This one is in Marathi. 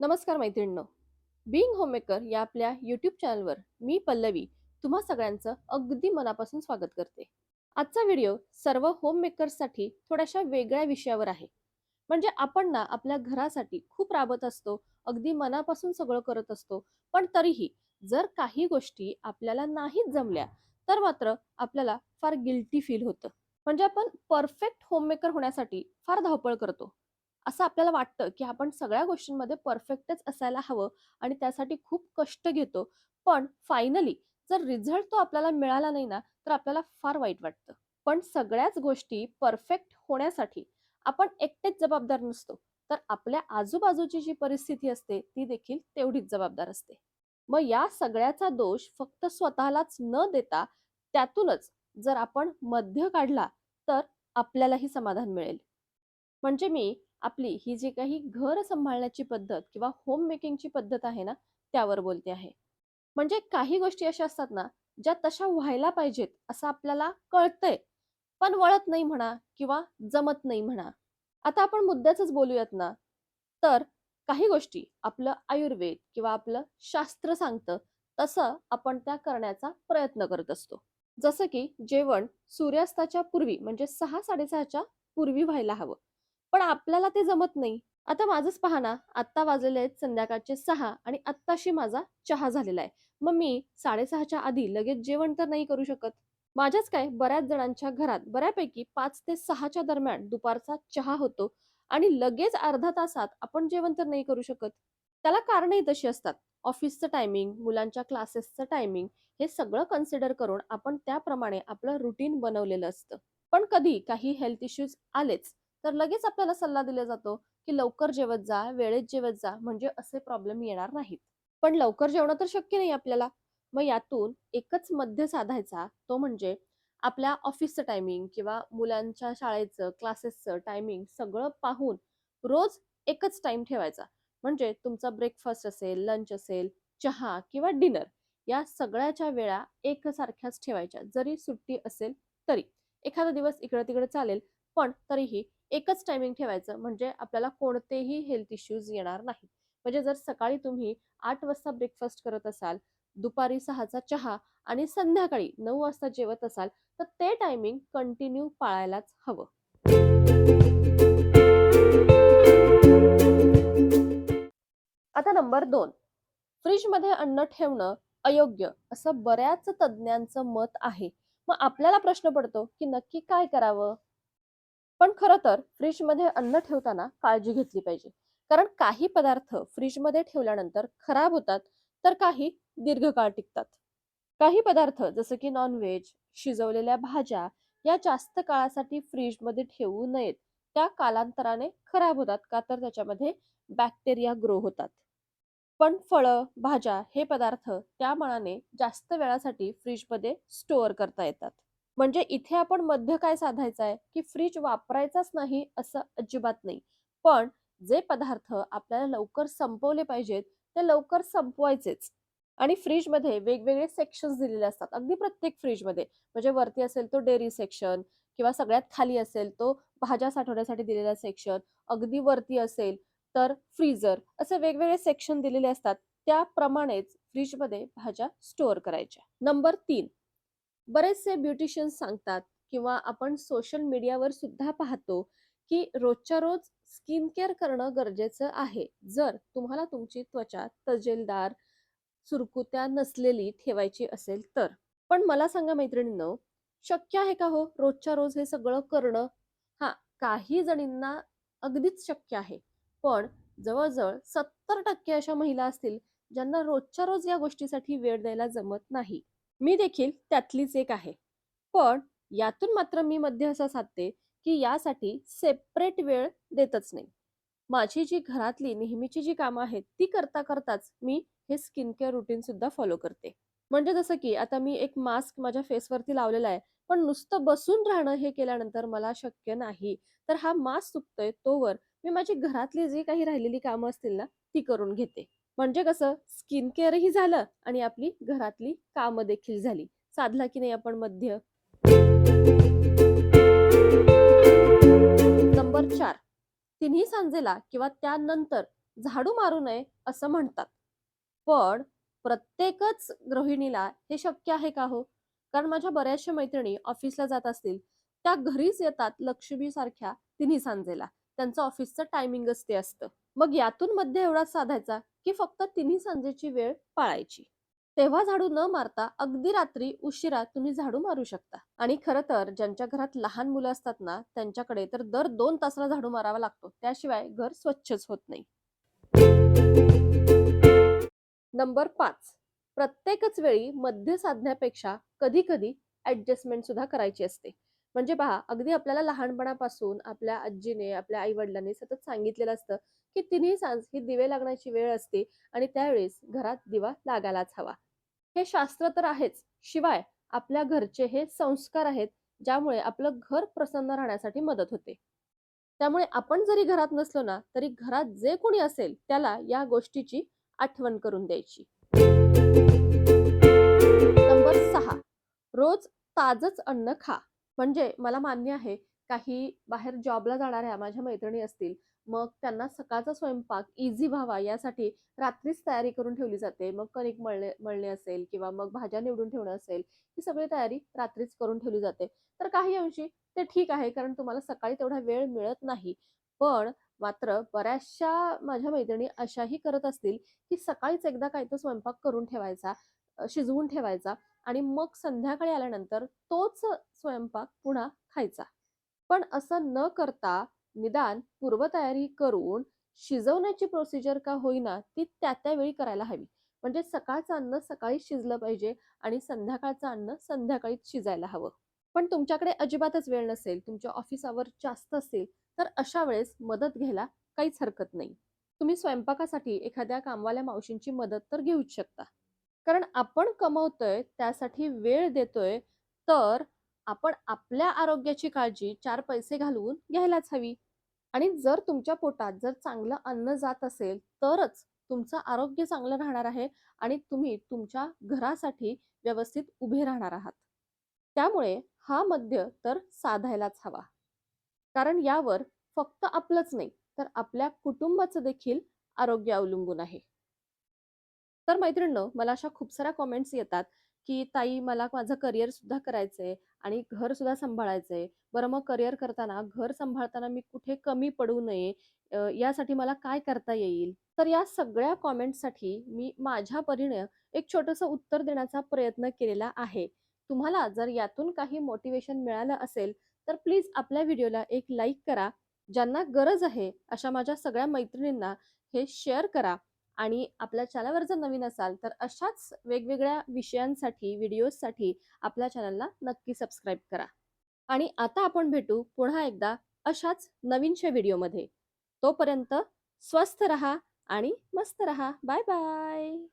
नमस्कार मैत्रिणींनो. बिंग होममेकर या आपल्या यूट्यूब चॅनलवर मी पल्लवी तुम्हा सगळ्यांचं अगदी मनापासून स्वागत करते. आजचा व्हिडिओ सर्व होममेकर्ससाठी थोड्याशा वेगळ्या विषयावर आहे. म्हणजे आपण ना आपल्या घरासाठी खूप राबत असतो अगदी मनापासून सगळं करत असतो पण तरीही जर काही गोष्टी आपल्याला नाहीच जमल्या तर मात्र आपल्याला फार गिल्टी फील होतं. म्हणजे आपण परफेक्ट होममेकर होण्यासाठी फार धावपळ करतो. असं आपल्याला वाटतं की आपण सगळ्या गोष्टींमध्ये परफेक्टच असायला हवं आणि त्यासाठी खूप कष्ट घेतो पण फायनली जर रिझल्ट तो आपल्याला मिळाला नाही ना तर आपल्याला फार वाईट वाटतं. पण सगळ्याच गोष्टी परफेक्ट होण्यासाठी आपण एकटेच जबाबदार नसतो. तर आपल्या आजूबाजूची जी परिस्थिती असते ती देखील तेवढीच जबाबदार असते. मग या सगळ्याचा दोष फक्त स्वतःलाच न देता त्यातूनच जर आपण मध्य काढला तर आपल्यालाही समाधान मिळेल. म्हणजे मी आपली ही जी काही घर सांभाळण्याची पद्धत किंवा होम मेकिंगची पद्धत आहे ना त्यावर बोलते आहे. म्हणजे काही गोष्टी अशा असतात ना ज्या तशा व्हायला पाहिजेत असं आपल्याला कळतंय. पण वळत नाही म्हणा किंवा जमत नाही म्हणा. आता आपण मुद्द्याच बोलूयात ना. तर काही गोष्टी आपलं आयुर्वेद किंवा आपलं शास्त्र सांगतं तसं आपण त्या करण्याचा प्रयत्न करत असतो. जसं की जेवण सूर्यास्ताच्या पूर्वी म्हणजे सहा साडेसहाच्या पूर्वी व्हायला हवं. पण आपल्याला ते जमत नाही. आता माझंच पहा ना आत्ता वाजलेले आहेत संध्याकाळचे सहा आणि आत्ताशी माझा चहा झालेला आहे. मग मी साडेसहाच्या आधी लगेच जेवण तर नाही करू शकत. माझ्याच काय बऱ्याच जणांच्या घरात बऱ्यापैकी पाच ते सहाच्या दरम्यान दुपारचा चहा होतो आणि लगेच अर्धा तासात आपण जेवण तर नाही करू शकत. त्याला कारणही तशी असतात. ऑफिसचं टायमिंग मुलांच्या क्लासेसचं टायमिंग हे सगळं कन्सिडर करून आपण त्याप्रमाणे आपलं रुटीन बनवलेलं असतं. पण कधी काही हेल्थ इश्यूज आलेच तर लगेच आपल्याला सल्ला दिला जातो की लवकर जेवत जा वेळेत जेवत जा म्हणजे असे प्रॉब्लेम येणार नाहीत. पण लवकर जेवणं तर शक्य नाही आपल्याला. मग यातून एकच मध्य साधायचा तो म्हणजे आपल्या ऑफिसचं टायमिंग किंवा मुलांच्या शाळेचं क्लासेसचं टायमिंग सगळं पाहून रोज एकच टाइम ठेवायचा. म्हणजे तुमचा ब्रेकफास्ट असेल लंच असेल चहा किंवा डिनर या सगळ्याच्या वेळा एकसारख्याच ठेवायच्या. जरी सुट्टी असेल तरी. एखादा दिवस इकडे तिकडे चालेल पण तरीही एकच टायमिंग ठेवायचं. म्हणजे आपल्याला कोणतेही हेल्थ इश्यूज येणार नाही म्हणजे जर सकाळी तुम्ही आठ वाजता ब्रेकफास्ट करत असाल दुपारी सहाचा चहा आणि संध्याकाळी नऊ वाजता जेवत असाल तर ते टायमिंग कंटिन्यू पाळायलाच हवं. आता नंबर दोन. फ्रीजमध्ये अन्न ठेवणं अयोग्य असं बऱ्याच तज्ज्ञांचं मत आहे. मग आपल्याला प्रश्न पडतो की नक्की काय करावं? पण खरं तर फ्रीजमध्ये अन्न ठेवताना काळजी घेतली पाहिजे. कारण काही पदार्थ फ्रीजमध्ये ठेवल्यानंतर खराब होतात तर काही दीर्घकाळ टिकतात. काही पदार्थ जसं की नॉनव्हेज शिजवलेल्या भाज्या या जास्त काळासाठी फ्रीजमध्ये ठेवू नयेत. त्या कालांतराने खराब होतात का तर त्याच्यामध्ये बॅक्टेरिया ग्रो होतात. पण फळं भाज्या हे पदार्थ त्या मनाने जास्त वेळासाठी फ्रीजमध्ये स्टोअर करता येतात. म्हणजे इथे आपण मध्य काय साधायचं आहे? की फ्रीज वापरायचाच नाही असं अजिबात नाही. पण जे पदार्थ आपल्याला लवकर संपवले पाहिजेत ते लवकर संपवायचेच. आणि फ्रीजमध्ये वेगवेगळे सेक्शन्स दिलेले असतात. अगदी प्रत्येक फ्रीजमध्ये. म्हणजे वरती असेल तो डेअरी सेक्शन किंवा सगळ्यात खाली असेल तो भाज्या साठवण्यासाठी दिलेला सेक्शन अगदी वरती असेल तर फ्रीजर असे वेगवेगळे सेक्शन दिलेले असतात. त्याप्रमाणेच फ्रीजमध्ये भाज्या स्टोअर करायच्या. नंबर तीन. बरेचसे ब्युटिशियन्स सांगतात किंवा आपण सोशल मीडियावर सुद्धा पाहतो की रोजच्या रोज स्किन केअर करणं गरजेचं आहे. जर तुम्हाला तुमची त्वचा तजेलदार सुरकुत्या नसलेली ठेवायची असेल तर. पण मला सांगा मैत्रिणींनो शक्य आहे का हो रोजच्या रोज हे सगळं करणं? हा काही जणींना अगदीच शक्य आहे. पण जवळजवळ सत्तर टक्के अशा महिला असतील ज्यांना रोजच्या रोज या गोष्टीसाठी वेळ द्यायला जमत नाही. मी देखील त्यातलीच एक आहे. पण यातून मात्र मी मध्य असं साधते की यासाठी सेपरेट वेळ देतच नाही. माझी जी घरातली नेहमीची जी कामं आहेत ती करता करताच मी हे स्किन केअर रुटीन सुद्धा फॉलो करते. म्हणजे जसं की आता मी एक मास्क माझ्या फेसवरती लावलेला आहे पण नुसतं बसून राहणं हे केल्यानंतर मला शक्य नाही. तर हा मास्क चुकतोय तोवर मी माझी घरातली जी काही राहिलेली कामं असतील ना ती करून घेते. म्हणजे कसं स्किन केअरही झालं आणि आपली घरातली कामं देखील झाली. साधला की नाही आपण मध्य? नंबर चार. तिन्ही सांजेला किंवा त्यानंतर झाडू मारू नये असं म्हणतात. पण प्रत्येकच गृहिणीला हे शक्य आहे का हो? कारण माझ्या बऱ्याचशा मैत्रिणी ऑफिसला जात असतील. त्या घरीच येतात लक्ष्मी सारख्या तिन्ही सांजेला. त्यांचं ऑफिसचं टायमिंगच ते असतं. मग यातून मध्ये एवढा साधायचा की फक्त तिन्ही सांजेची वेळ पाळायची. तेव्हा झाडू न मारता अगदी रात्री उशिरा तुम्ही झाडू मारू शकता. आणि खरं तर ज्यांच्या घरात लहान मुलं असतात ना त्यांच्याकडे तर दर दोन तासाला झाडू मारावा लागतो. त्याशिवाय घर स्वच्छच होत नाही. नंबर पाच. प्रत्येकच वेळी मध्य साधण्यापेक्षा कधी कधी ऍडजस्टमेंट सुद्धा करायची असते. म्हणजे पहा अगदी आपल्याला लहानपणापासून आपल्या आजीने आपल्या आई वडिलांनी सतत सांगितलेलं असतं की तिन्ही सांज ही दिवे लागण्याची वेळ असते आणि त्यावेळेस घरात दिवा लागायलाच हवा. हे शास्त्र तर आहेच. शिवाय आपल्या घरचे हे संस्कार आहेत ज्यामुळे आपलं घर प्रसन्न राहण्यासाठी मदत होते. त्यामुळे आपण जरी घरात नसलो ना तरी घरात जे कोणी असेल त्याला या गोष्टीची आठवण करून द्यायची. नंबर सहा. रोज ताजच अन्न खा. म्हणजे मला मान्य आहे काही बाहेर जॉबला जाणाऱ्या माझ्या मैत्रिणी असतील मग त्यांना सकाळचा स्वयंपाक इझी व्हावा यासाठी रात्रीच तयारी करून ठेवली जाते. मग कणिक मळणे मळणे असेल किंवा मग भाज्या निवडून ठेवणं असेल ही सगळी तयारी रात्रीच करून ठेवली जाते. तर काही अंशी ते ठीक आहे कारण तुम्हाला सकाळी तेवढा वेळ मिळत नाही. पण मात्र बऱ्याचशा माझ्या मैत्रिणी अशाही करत असतील की सकाळीच एकदा काही तो स्वयंपाक करून ठेवायचा. शिजवून ठेवायचा आणि मग संध्याकाळी आल्यानंतर तोच स्वयंपाक पुन्हा खायचा. पण असं न करता निदान पूर्वतयारी करून शिजवण्याची प्रोसिजर का होईना ती त्या त्यावेळी करायला हवी. म्हणजे सकाळचं अन्न सकाळी शिजलं पाहिजे आणि संध्याकाळचं अन्न संध्याकाळीच शिजायला हवं. पण तुमच्याकडे अजिबातच वेळ नसेल तुमच्या ऑफिस आवर जास्त असेल तर अशा वेळेस मदत घ्यायला काहीच हरकत नाही. तुम्ही स्वयंपाकासाठी एखाद्या कामवाल्या मावशींची मदत तर घेऊच शकता. कारण आपण कमवतोय त्यासाठी वेळ देतोय तर आपण आपल्या आरोग्याची काळजी चार पैसे घालवून घ्यायलाच हवी. आणि जर तुमच्या पोटात जर चांगलं अन्न जात असेल तरच तुमचं आरोग्य चांगलं राहणार आहे आणि तुम्ही तुमच्या घरासाठी व्यवस्थित उभे राहणार आहात. त्यामुळे हा मध्य तर साधायलाच हवा. कारण यावर फक्त आपलंच नाही तर आपल्या कुटुंबाचं देखील आरोग्य अवलंबून आहे. तर मैत्रिणींनो मला अशा खूप साऱ्या कॉमेंट्स येतात की ताई मला माझं करिअर सुद्धा करायचंय आणि घर सुद्धा सांभाळायचंय. बरं मग करिअर करताना घर सांभाळताना मी कुठे कमी पडू नये? यासाठी मला काय करता येईल? तर या सगळ्या कॉमेंटसाठी मी माझ्या परीने एक छोटंसं उत्तर देण्याचा प्रयत्न केलेला आहे. तुम्हाला जर यातून काही मोटिवेशन मिळालं असेल तर प्लीज आपल्या व्हिडिओला एक लाईक करा. ज्यांना गरज आहे अशा माझ्या सगळ्या मैत्रिणींना हे शेअर करा. आणि आपल्या चॅनलवर जर नवीन असाल तर अशाच वेगवेगळ्या विषयांसाठी व्हिडिओजसाठी आपल्या चॅनलला नक्की सबस्क्राईब करा. आणि आता आपण भेटू पुन्हा एकदा अशाच नवीनशा व्हिडिओमध्ये. तोपर्यंत स्वस्थ रहा आणि मस्त रहा. Bye bye!